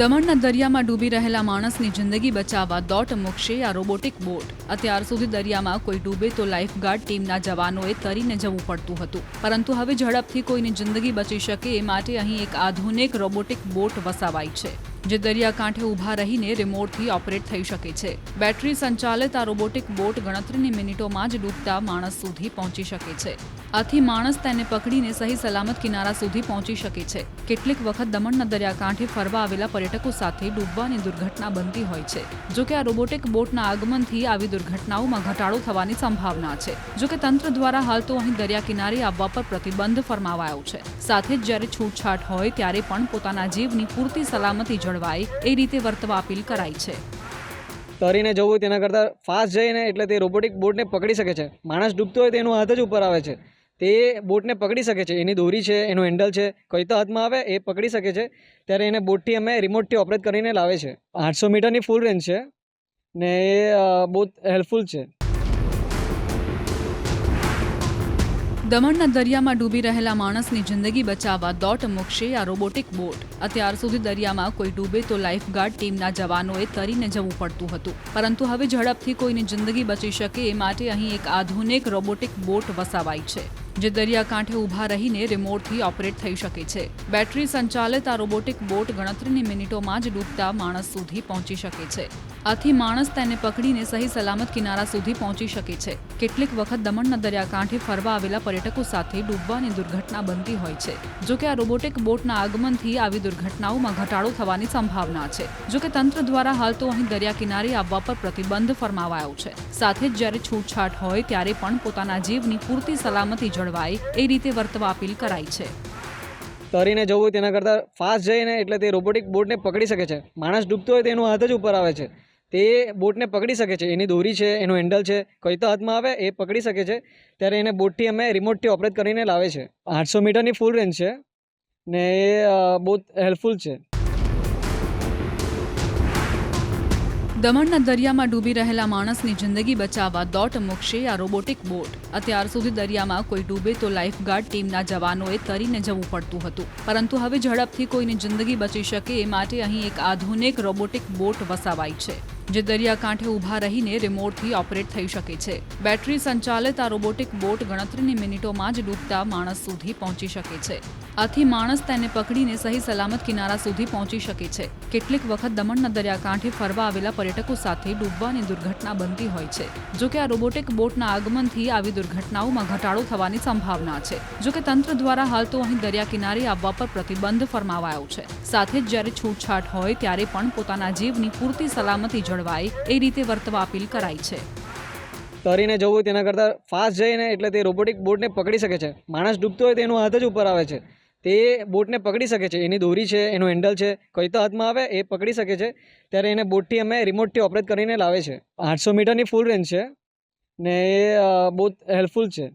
દમણના દરિયામાં ડૂબી રહેલા માણસની જિંદગી બચાવવા દોટ મૂકશે આ રોબોટિક બોટ. અત્યાર સુધી દરિયામાં કોઈ ડૂબે તો લાઇફગાર્ડ ટીમના જવાનોએ તરીને જવું પડતું હતું. પરંતુ હવે ઝડપથી કોઈની જિંદગી બચી શકે એ માટે અહીં એક આધુનિક રોબોટિક બોટ વસાવાઈ છે. જે દરિયાકાંઠે ઊભા રહીને રિમોટથી ઓપરેટ થઈ શકે છે. બેટરી સંચાલિત આ રોબોટિક બોટ ગણતરીની મિનિટોમાં જ ડૂબતા માણસ સુધી પહોંચી શકે છે. આથી માણસ તેને પકડીને સહી સલામત કિનારા સુધી પહોંચી શકે છે. કેટલીક વખત દમણના દરિયાકાંઠે ફરવા આવેલા પર્યટકો સાથે ડૂબવાની દુર્ઘટના બનતી હોય છે. જો કે આ રોબોટિક બોટના આગમનથી આવી દુર્ઘટનાઓમાં ઘટાડો થવાની સંભાવના છે. જો કે તંત્ર દ્વારા હાલ તો અહીં દરિયા કિનારે આવવા પર પ્રતિબંધ ફરમાવાયો છે. સાથે જ જ્યારે છૂટછાટ હોય ત્યારે પણ પોતાના જીવની પૂરતી સલામતી જળવાય એ રીતે વર્તવા અપીલ કરાઈ છે. તરીને જવું તેના કરતાં ફાસ્ટ જઈને એટલે તે રોબોટિક બોટને પકડી શકે છે. માણસ ડૂબતો હોય તેનું હાથ જ ઉપર આવે છે. તે બોટને પકડી શકે છે. એની દોરી છે, એનું હેન્ડલ છે, કઈ તો હાથમાં આવે એ પકડી શકે છે. ત્યારે એને બોટથી અમે રિમોટથી ઓપરેટ કરીને લાવે છે. આઠસો મીટરની ફૂલ રેન્જ છે ને એ બહુ હેલ્પફુલ છે. દમણના દરિયામાં ડૂબી રહેલા માણસની જિંદગી બચાવવા દોટ મૂકશે આ રોબોટિક બોટ. અત્યાર સુધી દરિયામાં કોઈ ડૂબે તો લાઇફગાર્ડ ટીમના જવાનોએ તરીને જવું પડતું હતું. પરંતુ હવે ઝડપથી કોઈની જિંદગી બચી શકે એ માટે અહીં એક આધુનિક રોબોટિક બોટ વસાવાઈ છે. જે દરિયાકાંઠે ઊભા રહીને રિમોટથી ઓપરેટ થઈ શકે છે. બેટરી સંચાલિત આ રોબોટિક બોટ ગણતરીની મિનિટોમાં જ ડૂબતા માણસ સુધી પહોંચી શકે છે. આથી માણસ તેને પકડીને સહી સલામત કિનારા સુધી પહોંચી શકે છે. કેટલીક વખત દમણના દરિયાકાંઠે ફરવા આવેલા પર્યટકો સાથે ડૂબવાની દુર્ઘટના બનતી હોય છે. જો કે આ રોબોટિક બોટના આગમનથી આવી દુર્ઘટનાઓમાં ઘટાડો થવાની સંભાવના છે. જો કે તંત્ર દ્વારા હાલ તો અહીં દરિયા કિનારે આવવા પર પ્રતિબંધ ફરમાવાયો છે. સાથે જ જ્યારે છૂટછાટ હોય ત્યારે પણ પોતાના જીવની પૂરતી સલામતી જળવાય એ રીતે વર્તવા અપીલ કરાઈ છે. તરીને જવું તેના કરતાં ફાસ્ટ જઈને એટલે તે રોબોટિક બોટને પકડી શકે છે. માણસ ડૂબતો હોય તેનો હાથ જ ઉપર આવે છે. તે બોટને પકડી શકે છે. એની દોરી છે, એનું હેન્ડલ છે, કઈ તો હાથમાં આવે એ પકડી શકે છે. ત્યારે એને બોટથી અમે રિમોટથી ઓપરેટ કરીને લાવે છે. આઠસો મીટરની ફૂલ રેન્જ છે ને એ બહુ હેલ્પફુલ છે. દમણના દરિયામાં ડૂબી રહેલા માણસની જિંદગી બચાવવા દોટ મૂકશે આ રોબોટિક બોટ. અત્યાર સુધી દરિયામાં કોઈ ડૂબે તો લાઇફગાર્ડ ટીમના જવાનોએ તરીને જવું પડતું હતું. પરંતુ હવે ઝડપથી કોઈની જિંદગી બચી શકે એ માટે અહીં એક આધુનિક રોબોટિક બોટ વસાવાઈ છે. જે દરિયાકાંઠે ઊભા રહીને રિમોટથી ઓપરેટ થઈ શકે છે. બેટરી સંચાલિત આ રોબોટિક બોટ ગણતરીની મિનિટોમાં જ ડૂબતા માણસ સુધી પહોંચી શકે છે. આથી માણસ તેને પકડીને સહી સલામત કિનારા સુધી પહોંચી શકે છે. કેટલીક વખત દમણના દરિયાકાંઠે ફરવા આવેલા પર્યટકો સાથે ડૂબવાની દુર્ઘટના બનતી હોય છે. જો કે આ રોબોટિક બોટના આગમનથી આવી દુર્ઘટનાઓમાં ઘટાડો થવાની સંભાવના છે. જો કે તંત્ર દ્વારા હાલ તો અહીં દરિયા કિનારે આવવા પર પ્રતિબંધ ફરમાવાયો છે. સાથે જ જ્યારે છૂટછાટ હોય ત્યારે પણ પોતાના જીવની પૂરતી સલામતી જળવાય એ રીતે વર્તવા અપીલ કરાઈ છે. તરીને જવું તેના કરતાં ફાસ્ટ જઈને એટલે તે રોબોટિક બોટને પકડી શકે છે. માણસ ડૂબતો હોય તેનો હાથ જ ઉપર આવે છે. તે બોટને પકડી શકે છે. એની દોરી છે, એનું હેન્ડલ છે, કઈ તો હાથમાં આવે એ પકડી શકે છે. ત્યારે એને બોટથી અમે રિમોટથી ઓપરેટ કરીને લાવે છે. આઠસો મીટરની ફૂલ રેન્જ છે ને એ બહુ હેલ્પફુલ છે.